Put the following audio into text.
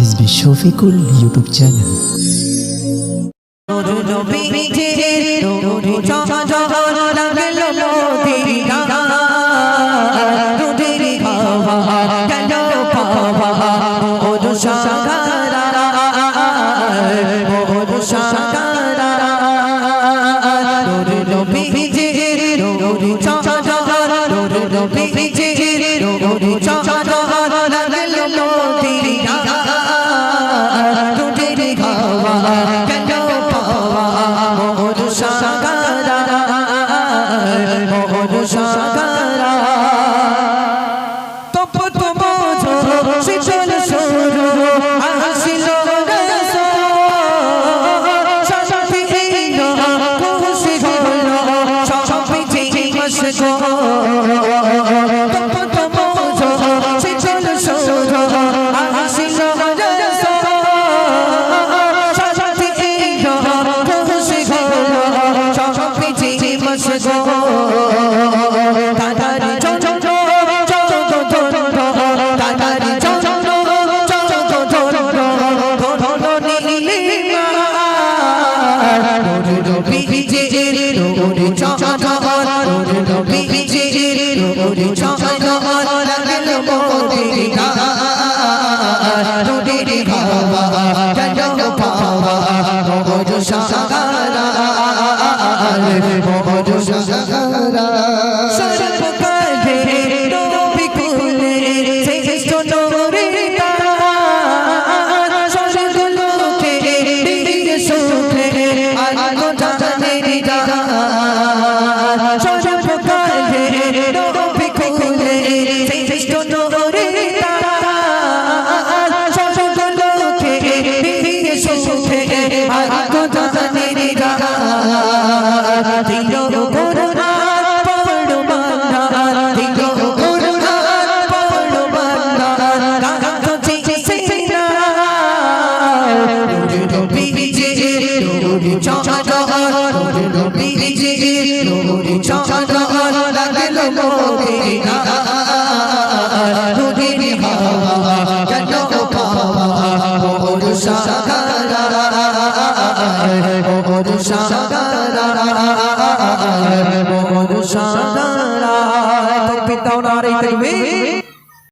S B Shafiqul YouTube channel. শেখো Cha Shandara, Pitanari,